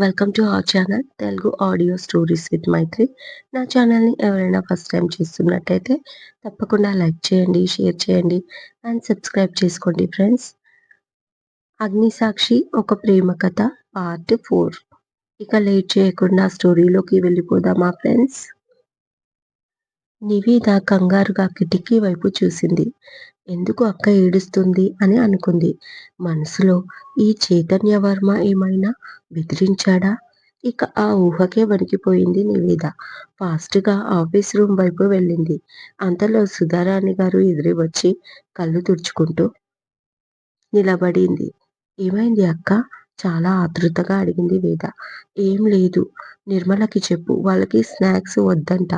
Welcome to our channel Telugu audio stories with Maithri నా ఛానల్ని ఎవరైనా ఫస్ట్ టైం చూస్తున్నట్టయితే తప్పకుండా లైక్ చేయండి షేర్ చేయండి అండ్ సబ్స్క్రైబ్ చేసుకోండి ఫ్రెండ్స్ అగ్నిసాక్షి ఒక ప్రేమ కథ పార్ట్ ఫోర్ ఇక లేట్ చేయకుండా స్టోరీలోకి వెళ్ళిపోదామా ఫ్రెండ్స్ నివేద కంగారుగా కిటికీ వైపు చూసింది. ఎందుకు అక్క ఏడుస్తుంది అని అనుకుంది. మనసులో ఈ చైతన్య వర్మ ఏమైనా బెదిరించాడా? ఇక ఆ ఊహకే వణికిపోయింది నివేద. ఫాస్ట్గా ఆఫీస్ రూమ్ వైపు వెళ్ళింది. అంతలో సుధారాణి గారు ఎదురు వచ్చి కళ్ళు తుడుచుకుంటూ నిలబడింది. ఏమైంది అక్క? చాలా ఆతృతగా అడిగింది వేద. ఏం లేదు. నిర్మలకి చెప్పు. వాళ్ళకి స్నాక్స్ వద్దంట.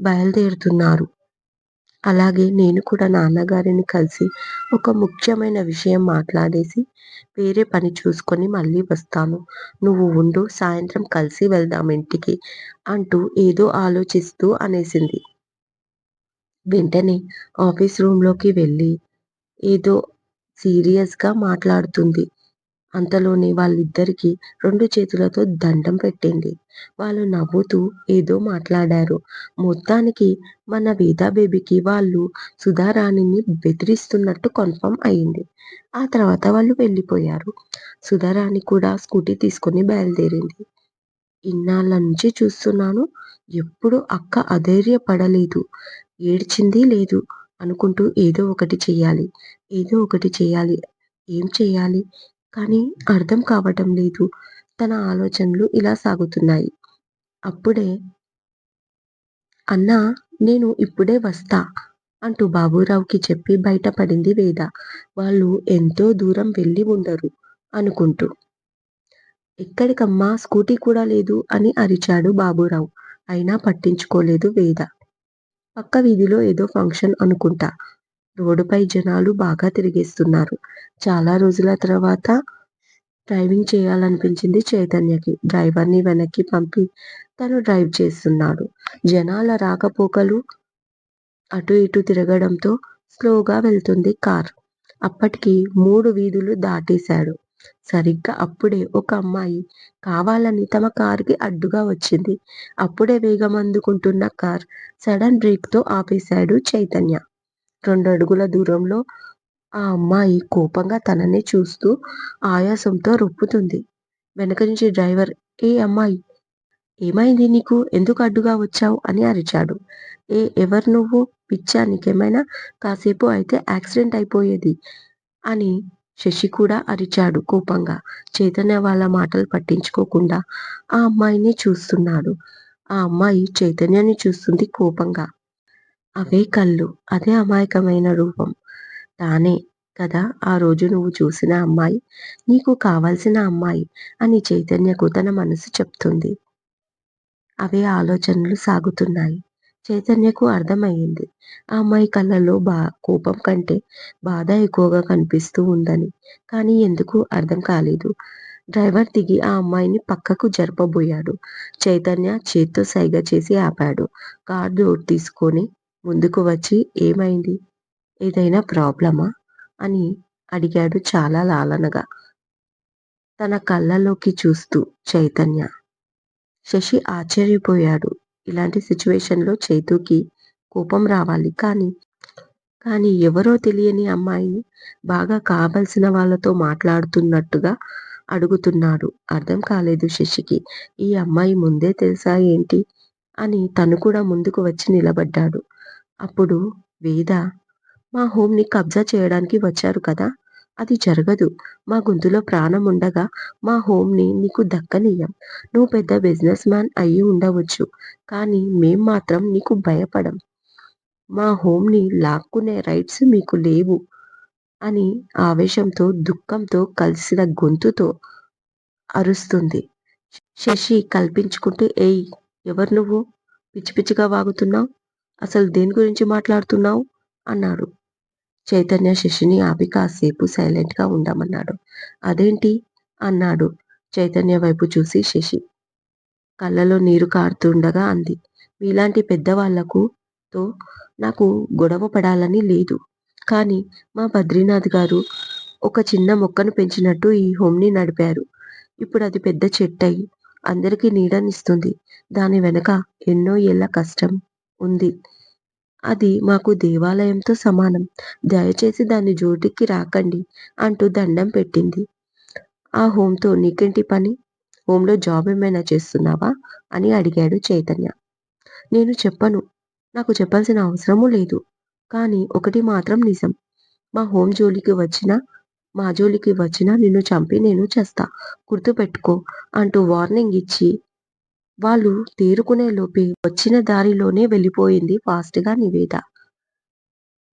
బయలుదేరుతున్నారు. అలాగే నేను కూడా నాన్నగారిని కలిసి ఒక ముఖ్యమైన విషయం మాట్లాడేసి వేరే పని చూసుకొని మళ్ళీ వస్తాను. నువ్వు ఉండు సాయంత్రం కలిసి వెళ్దాం ఇంటికి అంటూ ఏదో ఆలోచిస్తూ అనేసింది. వెంటనే ఆఫీస్ రూమ్లోకి వెళ్ళి ఏదో సీరియస్గా మాట్లాడుతుంది. అంతలోనే వాళ్ళిద్దరికీ రెండు చేతులతో దండం పెట్టింది. వాళ్ళు నవ్వుతూ ఏదో మాట్లాడారు. మొత్తానికి మన వేదా బేబీకి వాళ్ళు సుధారాణిని బెదిరిస్తున్నట్టు కన్ఫర్మ్ అయింది. ఆ తర్వాత వాళ్ళు వెళ్ళిపోయారు. సుధారాణి కూడా స్కూటీ తీసుకుని బయలుదేరింది. ఇన్నాళ్ళ నుంచి చూస్తున్నాను. ఎప్పుడు అక్క అధైర్యపడలేదు. ఏడ్చింది లేదు. అనుకుంటూ ఏదో ఒకటి చేయాలి ఏదో ఒకటి చేయాలి ఏం చేయాలి కానీ అర్థం కావటం లేదు. తన ఆలోచనలు ఇలా సాగుతున్నాయి. అప్పుడే అన్నా నేను ఇప్పుడే వస్తా అంటూ బాబురావుకి చెప్పి బయటపడింది వేద. వాళ్ళు ఎంతో దూరం వెళ్ళి ఉండరు అనుకుంటూ. ఎక్కడికమ్మా? స్కూటీ కూడా లేదు అని అరిచాడు బాబురావు. అయినా పట్టించుకోలేదు వేద. పక్క వీధిలో ఏదో ఫంక్షన్ అనుకుంటా. రోడ్డుపై జనాలు బాగా తిరిగేస్తున్నారు. చాలా రోజుల తర్వాత డ్రైవింగ్ చేయాలనిపించింది చైతన్యకి. డ్రైవర్ని వెనక్కి పంపి తను డ్రైవ్ చేస్తున్నాడు. జనాల రాకపోకలు అటు ఇటు తిరగడంతో స్లోగా వెళ్తుంది కార్. అప్పటికి మూడు వీధులు దాటేశాడు. సరిగ్గా అప్పుడే ఒక అమ్మాయి కావాలని తమ కారుకి అడ్డుగా వచ్చింది. అప్పుడే వేగం అందుకుంటున్న కార్ సడన్ బ్రేక్తో ఆపేశాడు చైతన్య. రెండు అడుగుల దూరంలో ఆ అమ్మాయి కోపంగా తననే చూస్తూ ఆయాసంతో రొప్పుతుంది. వెనక నుంచి డ్రైవర్ ఏ అమ్మాయి? ఏమైంది నీకు? ఎందుకు అడ్డుగా వచ్చావు? అని అరిచాడు. ఏ ఎవరు నువ్వు? పిచ్చా నీకేమైనా? కాసేపు అయితే యాక్సిడెంట్ అయిపోయేది అని శశి కూడా అరిచాడు కోపంగా. చైతన్య వాళ్ళ మాటలు పట్టించుకోకుండా ఆ అమ్మాయిని చూస్తున్నాడు. ఆ అమ్మాయి చైతన్యాన్ని చూస్తుంది కోపంగా. అవే కళ్ళు అదే అమాయకమైన రూపం. తానే కదా ఆ రోజు నువ్వు చూసిన అమ్మాయి? నీకు కావాల్సిన అమ్మాయి? అని చైతన్యకు తన మనసు చెప్తుంది. అవే ఆలోచనలు సాగుతున్నాయి. చైతన్యకు అర్థమయ్యింది. ఆ అమ్మాయి కళ్ళలో బా కోపం కంటే బాధ ఎక్కువగా కనిపిస్తూ ఉందని. కానీ ఎందుకు అర్థం కాలేదు. డ్రైవర్ దిగి ఆ అమ్మాయిని పక్కకు జరపబోయాడు. చైతన్య చేత్తో సైగ చేసి ఆపాడు. కార్ డోర్ తీసుకొని ముందుకు వచ్చి ఏమైంది? ఏదైనా ప్రాబ్లమా? అని అడిగాడు చాలా లాలనగా. తన కళ్ళలోకి చూస్తూ చైతన్య. శశి ఆశ్చర్యపోయాడు. ఇలాంటి సిచ్యువేషన్లో చైతుకి కోపం రావాలి. కానీ కానీ ఎవరో తెలియని అమ్మాయిని బాగా కావలసిన వాళ్ళతో మాట్లాడుతున్నట్టుగా అడుగుతున్నాడు. అర్థం కాలేదు శశికి. ఈ అమ్మాయి ముందే తెలుసా ఏంటి? అని తను కూడా ముందుకు వచ్చి నిలబడ్డాడు. అప్పుడు వేద మా హోమ్ని కబ్జా చేయడానికి వచ్చారు కదా? అది జరగదు. మా గొంతులో ప్రాణం ఉండగా మా హోమ్ని నీకు దక్కనియ్యం. నువ్వు పెద్ద బిజినెస్ మ్యాన్ అయ్యి ఉండవచ్చు. కానీ మేం మాత్రం నీకు భయపడం. మా హోమ్ని లాక్కునే రైట్స్ మీకు లేవు అని ఆవేశంతో దుఃఖంతో కలిసిన గొంతుతో అరుస్తుంది. శశి కల్పించుకుంటూ ఏయ్ ఎవరు నువ్వు? పిచ్చి పిచ్చిగా వాగుతున్నావు? అసలు దేని గురించి మాట్లాడుతున్నావు? అన్నాడు. చైతన్య శశిని ఆపి కాసేపు సైలెంట్గా ఉండమన్నాడు. అదేంటి? అన్నాడు చైతన్య వైపు చూసి శశి. కళ్ళలో నీరు కారుతుండగా అంది. మీలాంటి పెద్దవాళ్ళకు తో నాకు గొడవ పడాలని లేదు. కానీ మా బద్రీనాథ్ గారు ఒక చిన్న మొక్కను పెంచినట్టు ఈ హోమ్ని నడిపారు. ఇప్పుడు అది పెద్ద చెట్టయి. అందరికీ నీడనిస్తుంది. దాని వెనక ఎన్నో ఏళ్ళ కష్టం ఉంది. అది మాకు దేవాలయంతో సమానం. దయచేసి దాని జోటికి రాకండి అంటూ దండం పెట్టింది. ఆ హోంతో నీకేంటి పని? హోంలో జాబ్ ఏమైనా చేస్తున్నావా? అని అడిగాడు చైతన్య. నేను చెప్పను. నాకు చెప్పాల్సిన అవసరమూ లేదు. కానీ ఒకటి మాత్రం నిజం. మా హోమ్ జోలికి వచ్చినా, మా జోలికి వచ్చినా నిన్ను చంపి నేను చేస్తా గుర్తుపెట్టుకో అంటూ వార్నింగ్ ఇచ్చి వాళ్ళు తేరుకునేలోపే వచ్చిన దారిలోనే వెళ్ళిపోయింది ఫాస్ట్గా నివేద.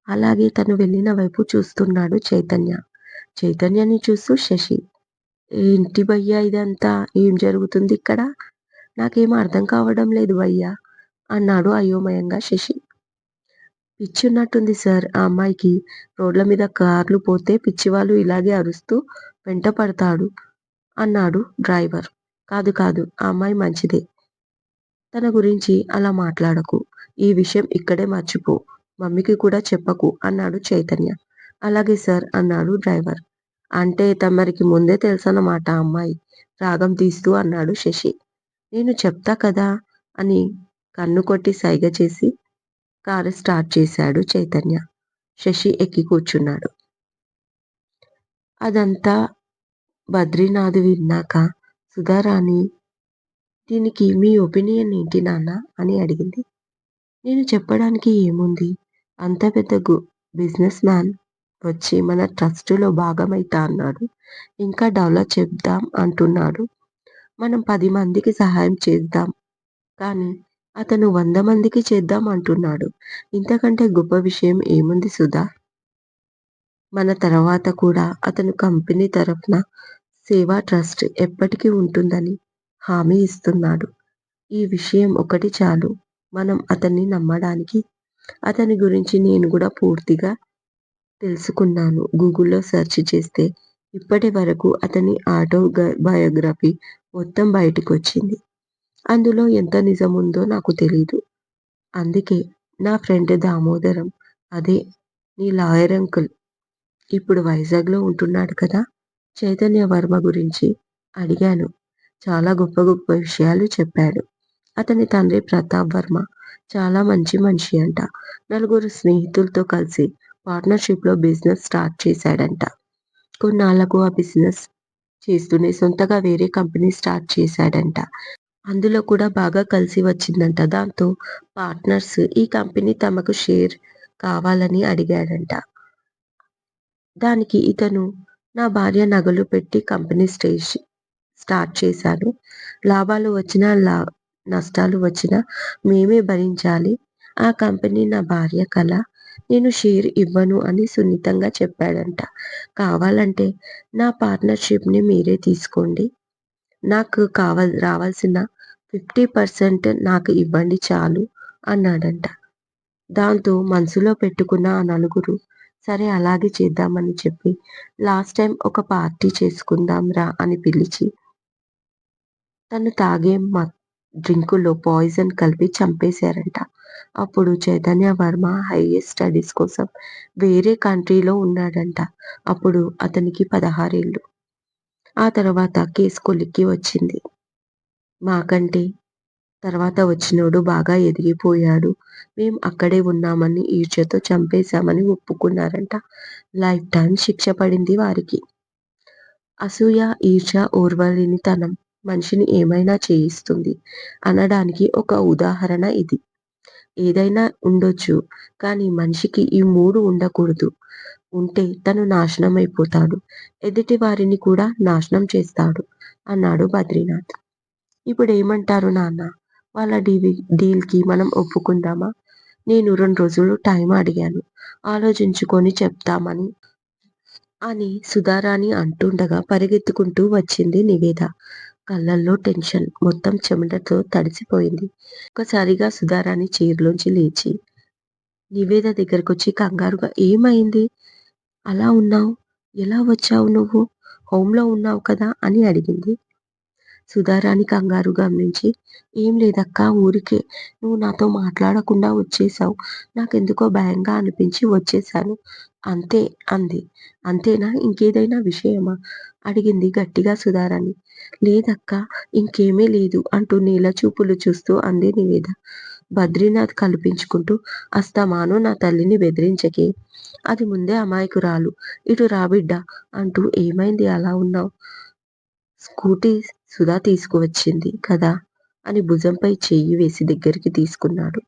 అలాగే తను వెళ్ళిన వైపు చూస్తున్నాడు చైతన్య. చైతన్యని చూస్తూ శశి. ఏంటి భయ్యా ఇదంతా? ఏం జరుగుతుంది ఇక్కడ? నాకేం అర్థం కావడం లేదు భయ్యా అన్నాడు అయోమయంగా శశి. పిచ్చున్నట్టుంది సార్ ఆ అమ్మాయికి. రోడ్ల మీద కార్లు పోతే పిచ్చివాళ్ళు ఇలాగే అరుస్తూ వెంటపడతాడు అన్నాడు డ్రైవర్. కాదు కాదు ఆ అమ్మాయి మంచిదే. తన గురించి అలా మాట్లాడకు. ఈ విషయం ఇక్కడే మర్చిపో. మమ్మీకి కూడా చెప్పకు అన్నాడు చైతన్య. అలాగే సార్ అన్నాడు డ్రైవర్. అంటే తమరికి ముందే తెలుసన్నమాట ఆ అమ్మాయి రాగం తీస్తూ అన్నాడు శశి. నేను చెప్తా కదా అని కన్ను కొట్టి సైగ చేసి కారు స్టార్ట్ చేశాడు చైతన్య. శశి ఎక్కి కూర్చున్నాడు. అదంతా బద్రీనాథ్ విన్నాక సుధారాణి దీనికి మీ ఒపీనియన్ ఏంటి నాన్న అని అడిగింది. నేను చెప్పడానికి ఏముంది? అంత పెద్ద బిజినెస్ మ్యాన్ వచ్చి మన ట్రస్టులో భాగమైతా అన్నాడు. ఇంకా డెవలప్ చేద్దాం అంటున్నాడు. మనం పది మందికి సహాయం చేద్దాం కానీ అతను వంద మందికి చేద్దాం అంటున్నాడు. ఇంతకంటే గొప్ప విషయం ఏముంది సుధా? మన తర్వాత కూడా అతను కంపెనీ తరఫున సేవా ట్రస్ట్ ఎప్పటికీ ఉంటుందని హామీ ఇస్తున్నాడు. ఈ విషయం ఒకటి చాలు మనం అతన్ని నమ్మడానికి. అతని గురించి నేను కూడా పూర్తిగా తెలుసుకున్నాను. గూగుల్లో సెర్చ్ చేస్తే ఇప్పటి వరకు అతని ఆటో బయోగ్రఫీ మొత్తం బయటికొచ్చింది. అందులో ఎంత నిజముందో నాకు తెలీదు. అందుకే నా ఫ్రెండ్ దామోదరం అదే నీ లాయర్ అంకుల్ ఇప్పుడు వైజాగ్లో ఉంటున్నాడు కదా! చైతన్య వర్మ గురించి అడిగాను. చాలా గొప్ప గొప్ప విషయాలు చెప్పాడు. అతని తండ్రి ప్రతాప్ వర్మ చాలా మంచి మనిషి అంట. నలుగురు స్నేహితులతో కలిసి పార్ట్నర్షిప్లో బిజినెస్ స్టార్ట్ చేశాడంట. కొన్నాళ్ళకు ఆ బిజినెస్ చేస్తూనే సొంతగా వేరే కంపెనీ స్టార్ట్ చేశాడంట. అందులో కూడా బాగా కలిసి వచ్చిందంట. దాంతో పార్ట్నర్స్ ఈ కంపెనీ తమకు షేర్ కావాలని అడిగాడంట. దానికి ఇతను నా భార్య నగలు పెట్టి కంపెనీ స్టార్ట్ చేశాను. లాభాలు వచ్చినా నష్టాలు వచ్చినా మేమే భరించాలి. ఆ కంపెనీ నా భార్య కల. నేను షేర్ ఇవ్వను అని సున్నితంగా చెప్పాడంట. కావాలంటే నా పార్ట్నర్షిప్ని మీరే తీసుకోండి. నాకు కావాల్ రావాల్సిన ఫిఫ్టీ పర్సెంట్ నాకు ఇవ్వండి చాలు అన్నాడంట. దాంతో మనసులో పెట్టుకున్న ఆ నలుగురు సరే అలాగే చేద్దామని చెప్పి లాస్ట్ టైం ఒక పార్టీ చేసుకుందాం రా అని పిలిచి తను తాగే డ్రింకులో పాయిజన్ కలిపి చంపేశారంట. అప్పుడు చైతన్య వర్మ హైయెస్ట్ స్టడీస్ కోసం వేరే కంట్రీలో ఉన్నాడంట. అప్పుడు అతనికి పదహారేళ్ళు. ఆ తర్వాత కేసు కొలిక్కి వచ్చింది. మాకంటే తర్వాత వచ్చినోడు బాగా ఎదిగిపోయాడు. మేం అక్కడే ఉన్నామని ఈర్ష్యతో చంపేశామని ఒప్పుకున్నారంట. లైఫ్ టైమ్ శిక్ష పడింది వారికి. అసూయ, ఈర్ష్య, ఓర్వలేనితనం మనిషిని ఏమైనా చేయిస్తుంది అనడానికి ఒక ఉదాహరణ ఇది. ఏదైనా ఉండొచ్చు కానీ మనిషికి ఈ మూడు ఉండకూడదు. ఉంటే తను నాశనమైపోతాడు. ఎదుటి వారిని కూడా నాశనం చేస్తాడు అన్నాడు బద్రీనాథ్. ఇప్పుడేమంటారు నాన్నా? వాళ్ళ డీ డీల్కి మనం ఒప్పుకుందామా? నేను రెండు రోజులు టైం అడిగాను. ఆలోచించుకొని చెప్తామని అని సుధారాణి అంటుండగా పరిగెత్తుకుంటూ వచ్చింది నివేద. కళ్ళల్లో టెన్షన్ మొత్తం చెమటతో తడిసిపోయింది. ఒకసారిగా సుధారాణి చీరలోంచి లేచి నివేద దగ్గరకొచ్చి కంగారుగా ఏమైంది అలా ఉన్నావు ఎలా వచ్చావు నువ్వు? హోంలో ఉన్నావు కదా అని అడిగింది. సుధారాణి కంగారు గమనించి ఏం లేదక్కా ఊరికే నువ్వు నాతో మాట్లాడకుండా వచ్చేసావు నాకెందుకో భయంగా అనిపించి వచ్చేసాను అంతే అంది. అంతేనా ఇంకేదైనా విషయమా? అడిగింది గట్టిగా సుధారాణి. లేదక్కా ఇంకేమీ లేదు అంటూ నీలచూపులు చూస్తూ అంది నివేద. బద్రీనాథ్ కల్పించుకుంటూ అస్తమాను నా తల్లిని బెదిరించకే. అది ముందే అమాయకురాలు. ఇటు రా బిడ్డా అంటూ ఏమైంది అలా ఉన్నావు స్కూటీ సుధా తీసుకువచ్చింది కదా అని భుజంపై చెయ్యి వేసి దగ్గరికి తీసుకున్నాడు.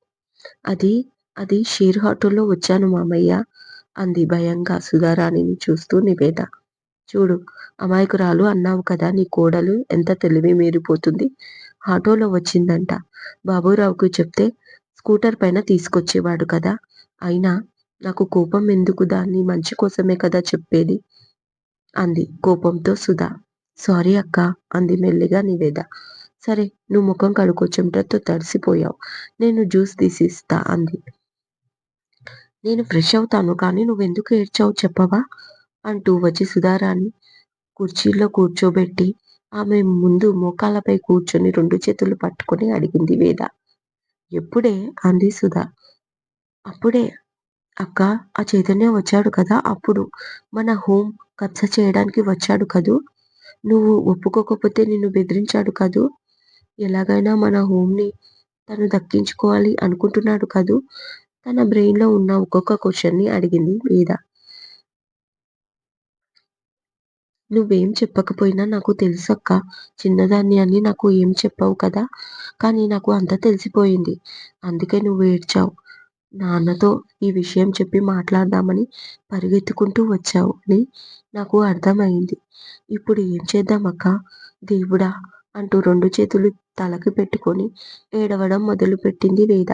అది అది షేర్ ఆటోలో వచ్చాను మామయ్య అంది భయంగా సుధారాణిని చూస్తూ నివేద. చూడు అమాయకురాలు అన్నావు కదా నీ కోడలు ఎంత తెలివి మీరిపోతుంది. ఆటోలో వచ్చిందంట. బాబురావుకు చెప్తే స్కూటర్ పైన తీసుకొచ్చేవాడు కదా. అయినా నాకు కోపం ఎందుకు దాన్ని మంచి కోసమే కదా చెప్పేది అంది కోపంతో సుధా సారీ అక్కా అంది మెల్లిగా నివేద. సరే నువ్వు ముఖం కడుక్కో చెమటతో తడిసిపోయావు నేను జ్యూస్ తీసిస్తా అంది. నేను ఫ్రెష్ అవుతాను కానీ నువ్వెందుకు ఏడ్చావు చెప్పవా? అంటూ వచ్చి సుధారాణి కుర్చీలో కూర్చోబెట్టి ఆమె ముందు మోకాళ్ళపై కూర్చొని రెండు చేతులు పట్టుకొని అడిగింది వేద. ఎప్పుడే? అంది సుధా అప్పుడే అక్కా ఆ చైతన్య వచ్చాడు కదా అప్పుడు మన హోమ్ కబ్జా చేయడానికి వచ్చాడు కదూ. నువ్వు ఒప్పుకోకపోతే నిన్ను బెదిరించాడు కదూ. ఎలాగైనా మన హోమ్ని తను దక్కించుకోవాలి అనుకుంటున్నాడు కదూ తన బ్రెయిన్లో ఉన్న ఒక్కొక్క క్వశ్చన్ని అడిగింది వేద. నువ్వేం చెప్పకపోయినా నాకు తెలుసక్క చిన్నదాన్ని అని నాకు ఏం చెప్పవు కదా కానీ నాకు అంతా తెలిసిపోయింది. అందుకే నువ్వు ఏడ్చావు నాన్నతో ఈ విషయం చెప్పి మాట్లాడదామని పరిగెత్తుకుంటూ వచ్చావు అని నాకు అర్థమైంది ఇప్పుడు ఏం చేద్దామక్క దేవుడా! అంటూ రెండు చేతులు తలకి పెట్టుకొని ఏడవడం మొదలుపెట్టింది వేద.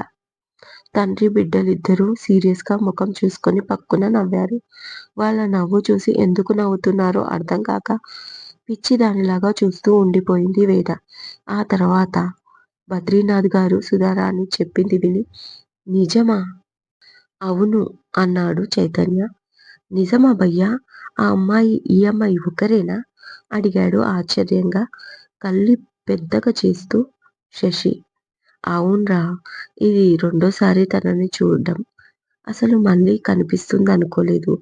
తండ్రి బిడ్డలిద్దరూ సీరియస్గా ముఖం చూసుకొని పక్కున నవ్వారు. వాళ్ళ నవ్వు చూసి ఎందుకు నవ్వుతున్నారో అర్థంకాక పిచ్చిదానిలాగా చూస్తూ ఉండిపోయింది వేద. ఆ తర్వాత బద్రీనాథ్ గారు సుధారాణి చెప్పింది విని నిజమా? అవును అన్నాడు చైతన్య. నిజమా భయ్యా? ఆ అమ్మాయి ఈ అమ్మాయి ఒకరేనా? అడిగాడు ఆశ్చర్యంగా కళ్ళు పెద్దగా చేస్తూ శశి. అవున్రా ఇది రెండోసారి తనని చూడ్డం. అసలు మళ్ళీ కనిపిస్తుందనుకోలేదు.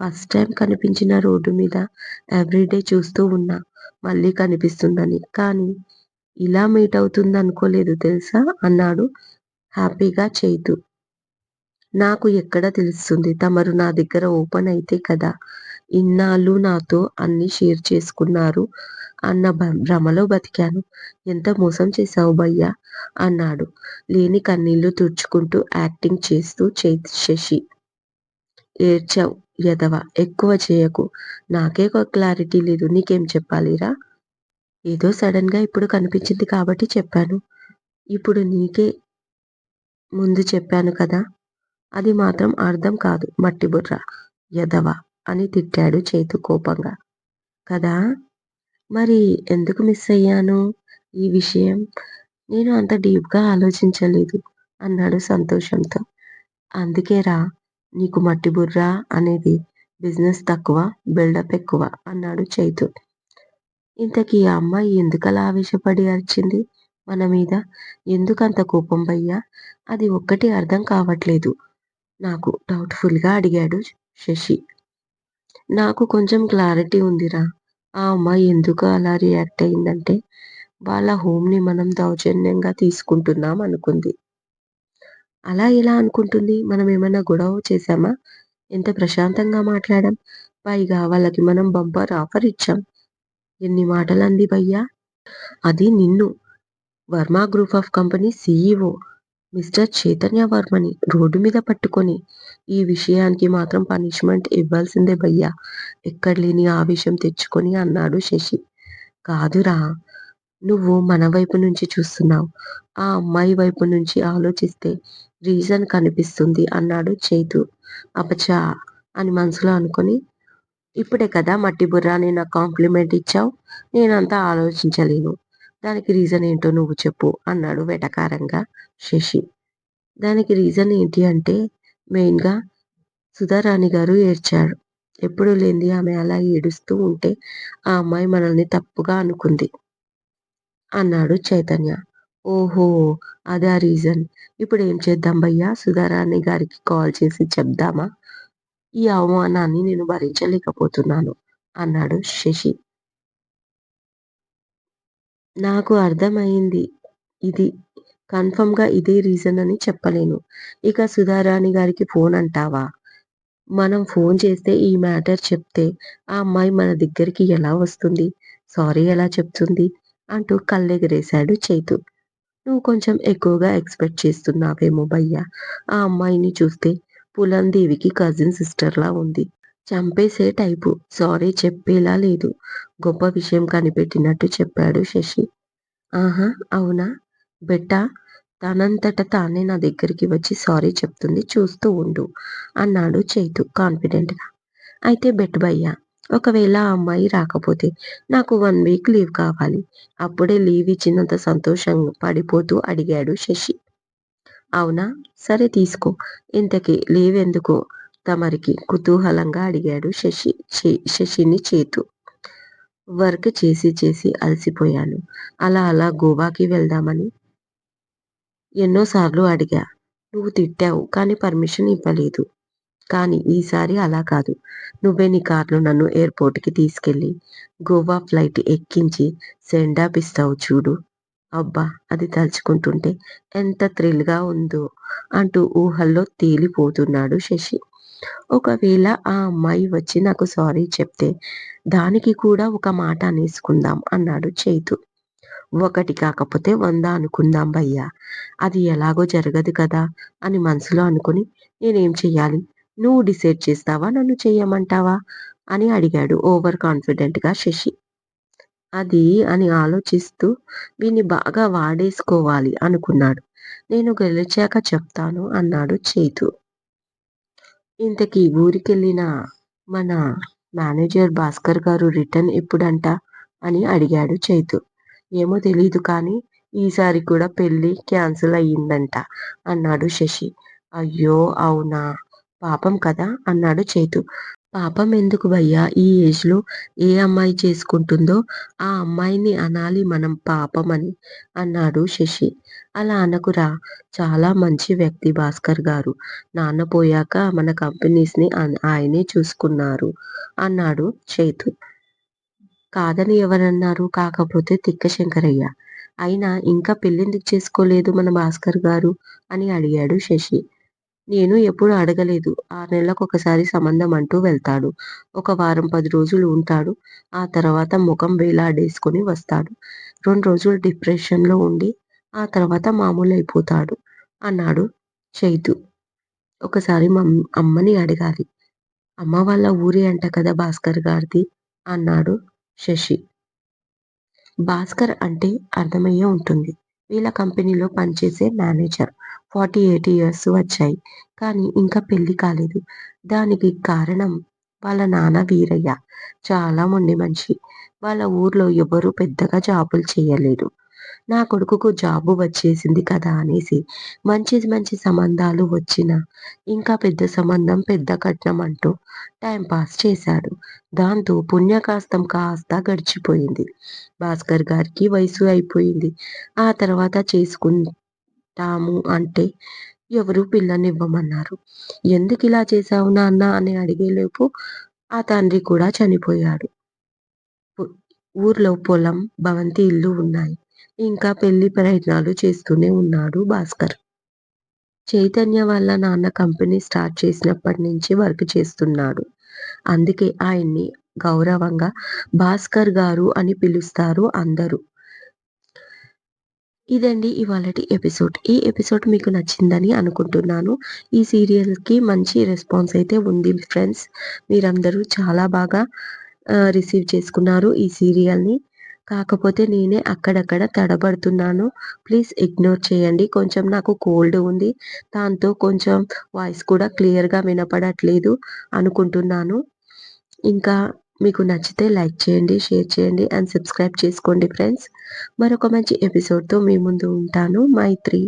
ఫస్ట్ టైం కనిపించిన రోడ్డుమీద ఎవ్రీడే చూస్తూ ఉన్నా మళ్ళీ కనిపిస్తుందని. కానీ ఇలా మీట్ అవుతుందనుకోలేదు తెలుసా? అన్నాడు హ్యాపీగా చైతు. నాకు ఎక్కడ తెలుస్తుంది తమరు నా దగ్గర ఓపెన్ అయితే కదా ఇన్నాళ్ళు నాతో అన్నీ షేర్ చేసుకున్నారు అన్న భ్రమలో బతికాను. ఎంత మోసం చేశావు భయ్యా అన్నాడు లేని కన్నీళ్ళు తుడుచుకుంటూ యాక్టింగ్ చేస్తూ శశి. ఏడ్చావు ఎదవ ఎక్కువ చేయకు. నాకే ఒక క్లారిటీ లేదు నీకేం చెప్పాలిరా? ఏదో సడన్గా ఇప్పుడు కనిపించింది కాబట్టి చెప్పాను. ఇప్పుడు నీకే ముందు చెప్పాను కదా! అది మాత్రం అర్థం కాదు మట్టిబుర్ర యదవ అని తిట్టాడు చైతు కోపంగా. కదా! మరి ఎందుకు మిస్ అయ్యాను ఈ విషయం? నేను అంత డీప్గా ఆలోచించలేదు అన్నాడు సంతోషంతో. అందుకేరా నీకు మట్టిబుర్ర అనేది. బిజినెస్ తక్కువ బిల్డప్ ఎక్కువ అన్నాడు చైతు. ఇంతకీ ఆ అమ్మాయి ఎందుకలా ఆవేశపడి అరిచింది మన మీద ఎందుకంత కోపం భయ్యా? అది ఒక్కటి అర్థం కావట్లేదు నాకు డౌట్ఫుల్గా అడిగాడు శశి. నాకు కొంచెం క్లారిటీ ఉందిరా. ఆ అమ్మాయి ఎందుకు అలా రియాక్ట్ అయిందంటే వాళ్ళ హోమ్ని మనం దౌర్జన్యంగా తీసుకుంటున్నాం అనుకుంది. అలా ఎలా అనుకుంటుంది? మనం ఏమైనా గొడవ చేశామా? ఎంత ప్రశాంతంగా మాట్లాడాం. పైగా వాళ్ళకి మనం బంపర్ ఆఫర్ ఇచ్చాం. ఎన్ని మాటలంది భయ్యా? అది నిన్ను. Varma group of company CEO mister Chaitanya వర్మని road మీద పట్టుకొని ఈ విషయానికి మాత్రం పనిష్మెంట్ ఇవ్వాల్సిందే భయ్యా ఎక్కడ లేని ఆవేశం తెచ్చుకొని అన్నాడు శశి. కాదురా నువ్వు మన వైపు నుంచి చూస్తున్నావు ఆ అమ్మాయి వైపు నుంచి ఆలోచిస్తే రీజన్ కనిపిస్తుంది అన్నాడు చైతు. అపచా అని మనసులో అనుకొని ఇప్పుడే కదా మట్టి బుర్రా నా కాంప్లిమెంట్ ఇచ్చావు నేనంతా ఆలోచించలేను. దానికి రీజన్ ఏంటో నువ్వు చెప్పు అన్నాడు వెటకారంగా శశి. దానికి రీజన్ ఏంటి అంటే మెయిన్గా సుధారాణి గారు ఏడ్చారు. ఎప్పుడు లేంది ఆమె అలా ఏడుస్తూ ఉంటే ఆ అమ్మాయి మనల్ని తప్పుగా అనుకుంది. అన్నాడు చైతన్య. ఓహో అదా రీజన్. ఇప్పుడు ఏం చేద్దాం భయ్యా సుధారాణి గారికి కాల్ చేసి చెప్దామా? ఈ అవమానాన్ని నేను భరించలేకపోతున్నాను అన్నాడు శశి నాకు అర్థమైంది ఇది కన్ఫర్మ్‌గా ఇదే రీజన్ అని చెప్పలేను. ఇక సుధారాణి గారికి ఫోన్ అంటావా? మనం ఫోన్ చేస్తే ఈ మ్యాటర్ చెప్తే ఆ అమ్మాయి మన దగ్గరికి ఎలా వస్తుంది? సారీ ఎలా చెప్తుంది? అంటూ కళ్ళెగరేశాడు చైతు. నువ్వు కొంచెం ఎక్కువగా ఎక్స్‌పెక్ట్ చేస్తున్నావేమో భయ్యా! ఆ అమ్మాయిని చూస్తే పులందేవికి కజిన్ సిస్టర్‌లా ఉంది. చంపేసే టైపు. సారీ చెప్పేలా లేదు. గొప్ప విషయం కనిపెట్టినట్టు చెప్పాడు శశి. ఆహా! అవునా? బెట్ట తనంతట తానే నా దగ్గరికి వచ్చి సారీ చెప్తుంది చూస్తూ ఉండు అన్నాడు చైతు కాన్ఫిడెంట్‌గా. అయితే బెట్ భయ్యా! ఒకవేళ ఆ అమ్మాయి రాకపోతే నాకు వన్ వీక్ లీవ్ కావాలి. అప్పుడే లీవ్ ఇచ్చినంత సంతోషం పడిపోతూ అడిగాడు శశి. అవునా? సరే తీసుకో. ఇంతకీ లీవ్ ఎందుకు తమరికి? కుతూహలంగా అడిగాడు శశి శశిని చేతు. వర్క్ చేసి చేసి అలసిపోయాను. అలా అలా గోవాకి వెళ్దామని ఎన్నోసార్లు అడిగా. నువ్వు తిట్టావు కానీ పర్మిషన్ ఇవ్వలేదు. కానీ ఈసారి అలా కాదు. నువ్వే నీ కార్‌లో నన్ను ఎయిర్‌పోర్ట్‌కి తీసుకెళ్ళి గోవా ఫ్లైట్ ఎక్కించి సెండాఫ్ ఇస్తావు చూడు. అబ్బా! అది తలుచుకుంటుంటే ఎంత థ్రిల్‌గా ఉందో అంటూ ఊహల్లో తేలిపోతున్నాడు శశి. ఒకవేళ ఆ అమ్మాయి వచ్చి నాకు సారీ చెప్తే దానికి కూడా ఒక మాట అనేసుకుందాం అన్నాడు చైతు. ఒకటి కాకపోతే వంద అనుకుందాం భయ్యా! అది ఎలాగో జరగదు కదా అని మనసులో అనుకుని నేనేం చెయ్యాలి? నువ్వు డిసైడ్ చేస్తావా? నన్ను చెయ్యమంటావా? అని అడిగాడు ఓవర్ కాన్ఫిడెంట్‌గా శశి. అది అని ఆలోచిస్తూ వీణ్ణి బాగా వాడేసుకోవాలి అనుకున్నాడు. నేను గెలిచాక చెప్తాను అన్నాడు చేతు ఇంతకీ ఊరికెళ్ళిన మన మేనేజర్ భాస్కర్ గారు రిటర్న్ ఎప్పుడంట? అని అడిగాడు చైతు. ఏమో తెలియదు కానీ ఈసారి కూడా పెళ్ళి క్యాన్సిల్ అయ్యిందంట అన్నాడు శశి. అయ్యో! అవునా? పాపం కదా! అన్నాడు చేతు పాపం ఎందుకు భయ్యా! ఈ ఏజ్‌లో ఏ అమ్మాయి చేసుకుంటుందో ఆ అమ్మాయిని అనాలి మనం పాపం అని అన్నాడు శశి. అలా అనకురా! చాలా మంచి వ్యక్తి భాస్కర్ గారు. నాన్న పోయాక మన కంపెనీస్‌ని అన్ ఆయనే చూసుకున్నారు అన్నాడు చేతు కాదని ఎవరన్నారు? కాకపోతే తిక్క శంకరయ్య. అయినా ఇంకా పెళ్ళెందుకు చేసుకోలేదు మన భాస్కర్ గారు? అని అడిగాడు శశి. నేను ఎప్పుడు అడగలేదు. ఆరు నెలలకొకసారి సంబంధం అంటూ వెళ్తాడు. ఒక వారం పది రోజులు ఉంటాడు. ఆ తర్వాత ముఖం వేలాడేసుకుని వస్తాడు. రెండు రోజులు డిప్రెషన్‌లో ఉండి ఆ తర్వాత మామూలు అయిపోతాడు అన్నాడు చైతు. ఒకసారి మమ్ అమ్మని అడగాలి. అమ్మ వాళ్ళ ఊరే అంట కదా భాస్కర్ గారిది అన్నాడు శశి. భాస్కర్ అంటే అర్థమయ్యే ఉంటుంది. వీళ్ళ కంపెనీలో పనిచేసే మేనేజర్. ఫార్టీ ఎయిట్ ఇయర్స్ వచ్చాయి. కానీ ఇంకా పెళ్ళి కాలేదు. దానికి కారణం వాళ్ళ నాన్న వీరయ్య. చాలా మొండి మనిషి. వాళ్ళ ఊర్లో ఎవరూ పెద్దగా జాబులు చేయలేరు నా కొడుకుకు జాబు వచ్చేసింది కదా అనేసి మంచి మంచి సంబంధాలు వచ్చిన ఇంకా పెద్ద సంబంధం పెద్ద కట్నం అంటూ టైంపాస్ చేశాడు. దాంతో పుణ్యకాస్తం కాస్త గడిచిపోయింది. భాస్కర్ గారికి వయసు అయిపోయింది. ఆ తర్వాత తాము అంటే ఎవరూ పిల్లనివ్వమన్నారు. ఇలా చేశావు నాన్న అని అడిగేలోపు ఆ తండ్రి కూడా చనిపోయాడు. ఊర్లో పొలం, భవంతి ఇల్లు ఉన్నాయి. ఇంకా పెళ్ళి ప్రయత్నాలు చేస్తూనే ఉన్నాడు భాస్కర్. చైతన్య వాళ్ళ నాన్న కంపెనీ స్టార్ట్ చేసినప్పటి నుంచి వర్క్ చేస్తున్నాడు. అందుకే ఆయన్ని గౌరవంగా భాస్కర్ గారు అని పిలుస్తారు అందరూ. ఇదండి ఇవాళటి ఎపిసోడ్. ఈ ఎపిసోడ్ మీకు నచ్చిందని అనుకుంటున్నాను. ఈ సీరియల్‌కి మంచి రెస్పాన్స్ అయితే ఉంది ఫ్రెండ్స్. మీరందరూ చాలా బాగా రిసీవ్ చేసుకున్నారు ఈ సీరియల్‌ని. కాకపోతే నేనే అక్కడక్కడ తడబడుతున్నాను. ప్లీజ్ ఇగ్నోర్ చేయండి. కొంచెం నాకు కోల్డ్ ఉంది. దాంతో కొంచెం వాయిస్ కూడా క్లియర్‌గా వినపడట్లేదు అనుకుంటున్నాను. ఇంకా మీకు నచ్చితే లైక్ చేయండి, షేర్ చేయండి అండ్ సబ్స్క్రైబ్ చేసుకోండి ఫ్రెండ్స్. మరొక మంచి ఎపిసోడ్‌తో మీ ముందు ఉంటాను. మైత్రి.